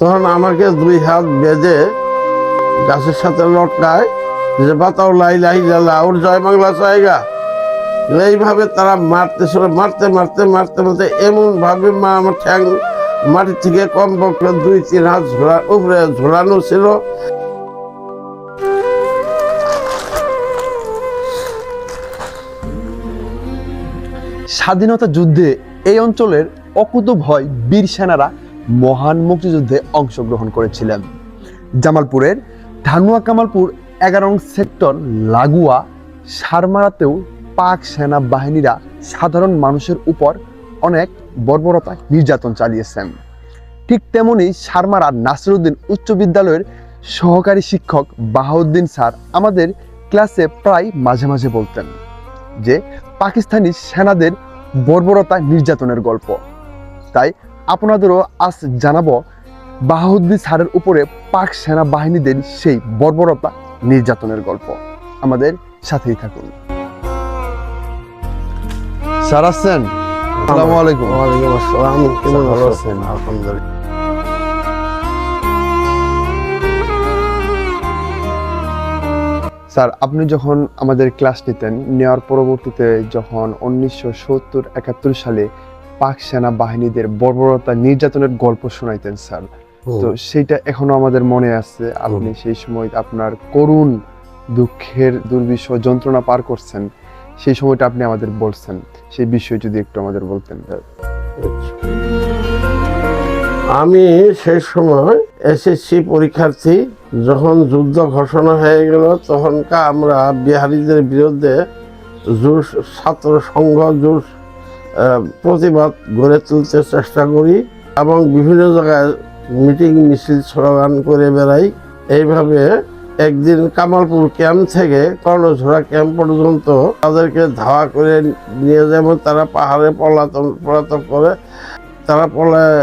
তখন আমাকে দুই হাত বেঁধে গাছের সাথে লটকায় যে বাতাও লাই লাই লালা ওর জয় বাংলা জায়গা। এইভাবে তারা মারতেছিল, মারতে মারতে মারতে মারতে এমন ভাবে মা আমার ঠ্যাং মাটি থেকে কম কমপক্ষে দুই, তিন হাত ঝোলা, উপরে ঝোলানো ছিল। স্বাধীনতা যুদ্ধে এই অঞ্চলের অকুত ভয় বীর সেনারা মহান মুক্তিযুদ্ধে অংশগ্রহণ করেছিলেন। জামালপুরের ধানুয়া কামালপুর এগারো সেক্টর লাগুয়া সারমারাতেও পাক সেনা বাহিনীরা সাধারণ মানুষের উপর অনেক বর্বরতা নির্যাতন চালিয়েছেন। ঠিক তেমনি সারমারা নাসিরুদ্দিন উচ্চ বিদ্যালয়ের সহকারী শিক্ষক বাহাউদ্দিন স্যার আমাদের ক্লাসে প্রায় মাঝে মাঝে বলতেন যে, পাকিস্তানি সেনাদের বর্বরতা নির্যাতনের গল্প। তাই আপনাদেরও আজ জানাব বাহাউদ্দিন স্যারের উপরে পাক সেনা বাহিনীদের সেই বর্বরতা নির্যাতনের গল্প। আমাদের সাথেই থাকুন। স্যার আসছেন আসসালামু আলাইকুম। ওয়ালাইকুম আসসালাম। কেমন আছেন? আলহামদুলিল্লাহ। স্যার আপনি যখন আমাদের ক্লাস নিতেন নেওয়ার পরবর্তীতে যখন উনিশশো সত্তর একাত্তর সালে পাক সেনা বাহিনীদের বর্বরতা নির্যাতনের গল্প শোনাইতেন স্যার। তো সেটা এখনও আমাদের মনে আছে। আপনি সেই সময় আপনার করুণ দুঃখের দুর্বিষহ যন্ত্রণা পার করছেন সেই সময়টা আপনি আমাদের বলছেন। সেই বিষয়ে যদি একটু আমাদের বলতেন। আমি সেই সময় এসএসসি পরীক্ষার্থী যখন যুদ্ধ ঘোষণা হয়ে গেল তখনকার আমরা বিহারীদের বিরুদ্ধে জোর ছাত্র সংঘ আহ, প্রতিবাদ গড়ে তুলতে চেষ্টা করি এবং বিভিন্ন জায়গায় মিটিং মিছিল স্লোগান করে বেড়াই। এইভাবে একদিন কামালপুর ক্যাম্প থেকে কর্ণঝোড়া ক্যাম্প পর্যন্ত তাদেরকে ধাওয়া করে নিয়ে যেমন তারা পাহাড়ে পলাতন পলাতন করে তারা পলায়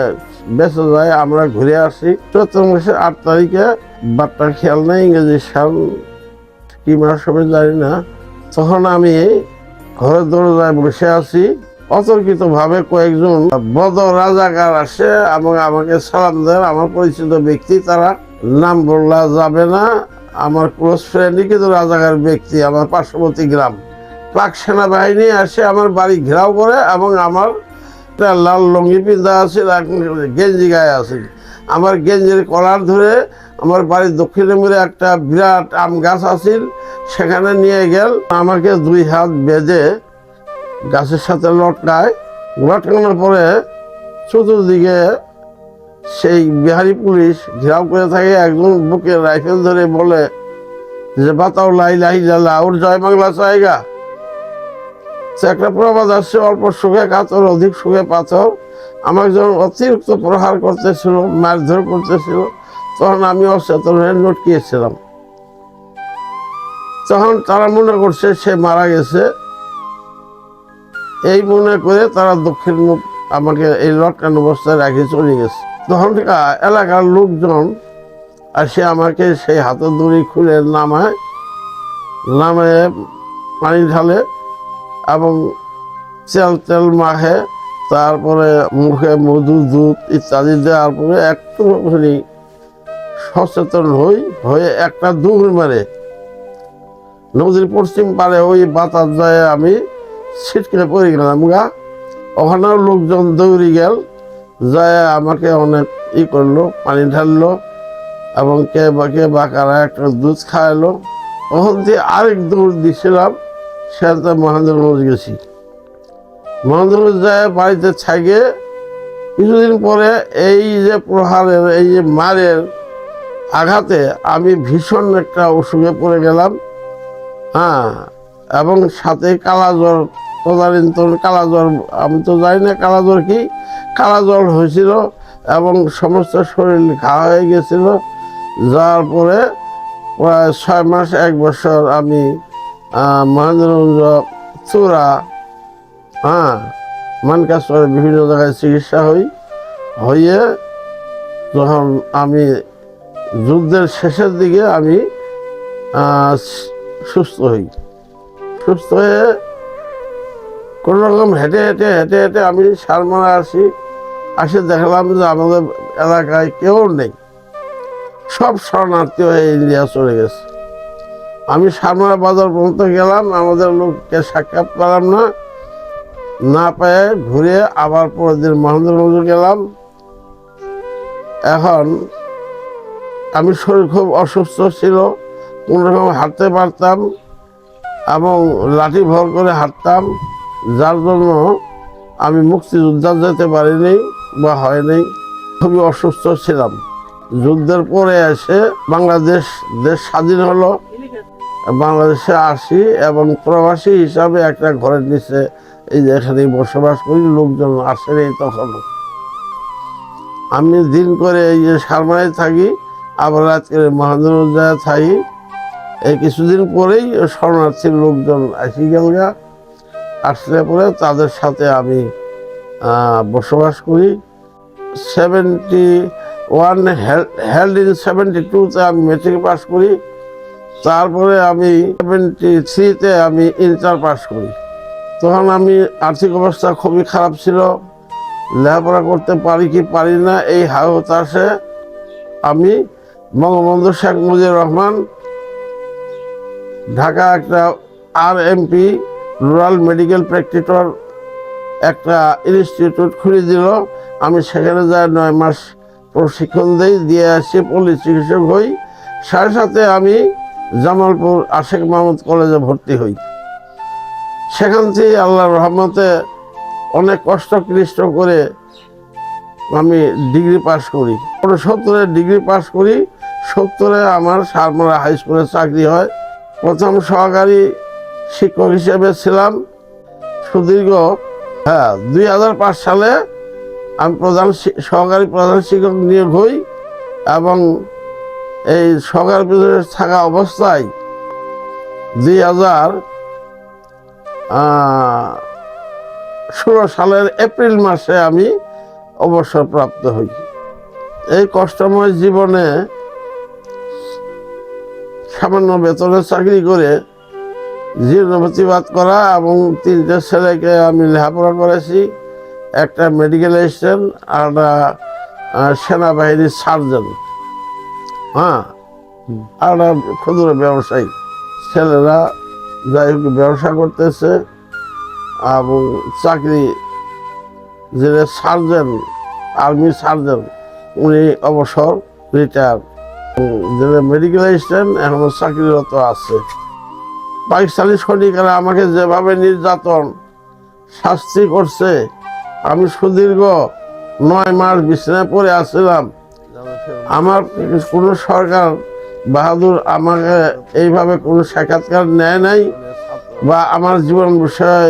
বেঁচে যায়, আমরা ঘুরে আসি। চৈত্র মাসের আট তারিখে বারটা খেয়াল নেই, ইংরেজি সাল কি মাস হবে জানি না। তখন আমি ঘরের দরজায় বসে আছি। অতর্কিত ভাবে কয়েকজন বদ রাজাকার আসে এবং আমাকে সালাম দেন। আমার পরিচিত ব্যক্তি, তারা নাম বললা যাবে না। আমার ক্লোজ ফ্রেন্ডই কিন্তু রাজাকার ব্যক্তি, আমার পার্শ্ববর্তী গ্রাম। পাক সেনাবাহিনী আসে, আমার বাড়ি ঘেরাও করে এবং আমার লাল লঙ্গি পিন্ধা আছে গেঞ্জি গায়ে আছে। আমার গেঞ্জির কলার ধরে আমার বাড়ির দক্ষিণে মুড়ে একটা বিরাট আম গাছ আছিল, সেখানে নিয়ে গেল। আমাকে দুই হাত বেঁধে গাছের সাথে লটকায়। লটকানোর পরে চতুর্দিকে সেই বিহারি পুলিশ ঘেরাও করে থাকে, একজন বুকে রাইফেল ধরে বলে যে বাতাও লাই লাই লালা ওর জয় বাংলা জায়গা। সে একটা প্রবাদ আসছে অল্প সুখে কাতর অধিক সুখে পাথর। আমাকে যখন অতিরিক্ত প্রহার করতেছিল, মারধর করতেছিল, তখন আমি অচেতন হয়ে লটকিয়েছিলাম। তখন তারা মনে করছে সে মারা গেছে। এই মনে করে তারা দক্ষিণ মুখ আমাকে এই লটকান অবস্থায় রাখে চলে গেছে। তখনকার এলাকার লোকজন আসে আমাকে সেই হাতে দড়ি খুলে নামায় নামে পানি ঢালে এবং তেল তেল মাখে, তারপরে মুখে মধু, দুধ ইত্যাদি দেওয়ার পরে একটু খানি সচেতন হই, হয়ে একটা দৌড় মারে। নদীর পশ্চিম পারে ওই বাতাস যায় আমি। ছিটকে পড়ে গেলাম গা। ওখানেও লোকজন দৌড়ি গেল, যায় আমাকে অনেক ই করল, পানি ঢাললো, এবং কে বা কে বা কারা একটা দুধ খাওয়ালো। ওখান থেকে আরেক দৌড় দিছিলাম সেটা মহেন্দ্রগঞ্জ গেছি। মহেন্দ্রগঞ্জ যায় বাড়িতে ছাইগে, কিছুদিন পরে এই যে প্রহারের, এই যে মারের আঘাতে আমি ভীষণ একটা অসুখে পড়ে গেলাম। হ্যাঁ এবং সাথে কালাজ্বর তদানীন্তন কালাজ্বর, আমি তো জানি না কালাজ্বর কি। কালাজ্বর হয়েছিল এবং সমস্ত শরীর ঘা হয়ে গেছিল। যার পরে প্রায় ছয় মাস, এক বছর আমি মহেন্দ্রগঞ্জ চূড়া হ্যাঁ মানকাস্তরে বিভিন্ন জায়গায় চিকিৎসা হই, হইয়ে যখন আমি যুদ্ধের শেষের দিকে আমি সুস্থ হই। সুস্থ হয়ে কোনো রকম হেঁটে হেঁটে হেঁটে হেঁটে আমি সারমারা আসি, আসে দেখলাম যে আমাদের এলাকায় কেউ নেই। সব শরণার্থী হয়ে ইন্ডিয়া চলে গেছে। আমি সামরা বাজার পর্যন্ত গেলাম, আমাদের লোককে সাক্ষাৎ পেলাম না। না পেয়ে ঘুরে আবার পরের দিন মহেন্দ্রগঞ্জ গেলাম। এখন আমি শরীর খুব অসুস্থ ছিল, কোনোরকম হাঁটতে পারতাম এবং লাঠি ভর করে হাঁটতাম, যার জন্য আমি মুক্তিযোদ্ধা যেতে পারিনি বা হয়নি। খুবই অসুস্থ ছিলাম। যুদ্ধের পরে এসে বাংলাদেশ, দেশ স্বাধীন হলো। বাংলাদেশে আসি এবং প্রবাসী হিসাবে একটা ঘরের নিচে এই যে বসবাস করি, লোকজন আসেনি তখন। আমি দিন করে এই যে সারমায় থাকি, আবার রাত্রে মহেন্দ্রজায় থাকি এই কিছুদিন পরেই শরণার্থীর লোকজন আসি গেলগা আসলে পরে তাদের সাথে আমি বসবাস করি। Seventy one held in seventy টুতে আমি মেট্রিক পাস করি। তারপরে আমি সেভেন্টি থ্রিতে আমি ইন্টার পাস করি। তখন আমি আর্থিক অবস্থা খুবই খারাপ ছিল। লেখাপড়া করতে পারি কি পারি না, এই হায় হতাশে আমি বঙ্গবন্ধু শেখ মুজিবুর রহমান ঢাকা একটা R MP rural medical practitioner একটা ইনস্টিটিউট খুলে দিল। আমি সেখানে যাই নয় মাস প্রশিক্ষণ দিই, দিয়ে আসি পল্লী চিকিৎসক হই। সাথে সাথে আমি জামালপুর আশেক মাহমুদ কলেজে ভর্তি হই। সেখান থেকে আল্লাহর রহমতে অনেক কষ্ট ক্লিষ্ট করে আমি ডিগ্রি পাস করি। সত্তরে ডিগ্রি পাস করি সত্তরে আমার সারমারা হাই স্কুলে চাকরি হয়। প্রথম সহকারী শিক্ষক হিসেবে ছিলাম। সুদীর্ঘ হ্যাঁ দুই হাজার পাঁচ সালে আমি প্রধান সহকারী প্রধান শিক্ষক নিয়োগ হই এবং এই সহকারী প্রধান থাকা অবস্থায় দুই হাজার ষোলো সালের এপ্রিল মাসে আমি অবসরপ্রাপ্ত হই। এই কষ্টময় জীবনে সামান্য বেতনে চাকরি করে জীর্ণ প্রতিবাদ করা এবং তিনটে ছেলেকে আমি লেখাপড়া করেছি একটা মেডিকেল অ্যাসিস্ট্যান্ট আর একটা সেনাবাহিনীর সার্জন হ্যাঁ? আর একটা ক্ষুদ্র ব্যবসায়ী। ছেলেরা যাই হোক ব্যবসা করতেছে এবং চাকরি যে সার্জন আর্মি সার্জন উনি অবসর রিটায়ার যে মেডিকেল অ্যাসিস্ট্যান্ট এখনও চাকরিরত আছে। পাকিস্তানি সৈনিকেরা আমাকে যেভাবে নির্যাতন, শাস্তি করছে, আমি সুদীর্ঘ নয় মাস বিছানায় পড়ে আসছিলাম আমার কোনো সরকার বাহাদুর আমাকে এইভাবে কোনো সাক্ষাৎকার নেয় নাই বা আমার জীবন বিষয়ে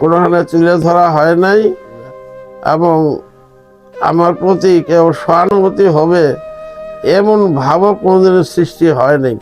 কোনোখানে তুলে ধরা হয় নাই এবং আমার প্রতি কেউ সহানুভূতি হবে এমন ভাবও কোনোদিনের সৃষ্টি হয় নাই।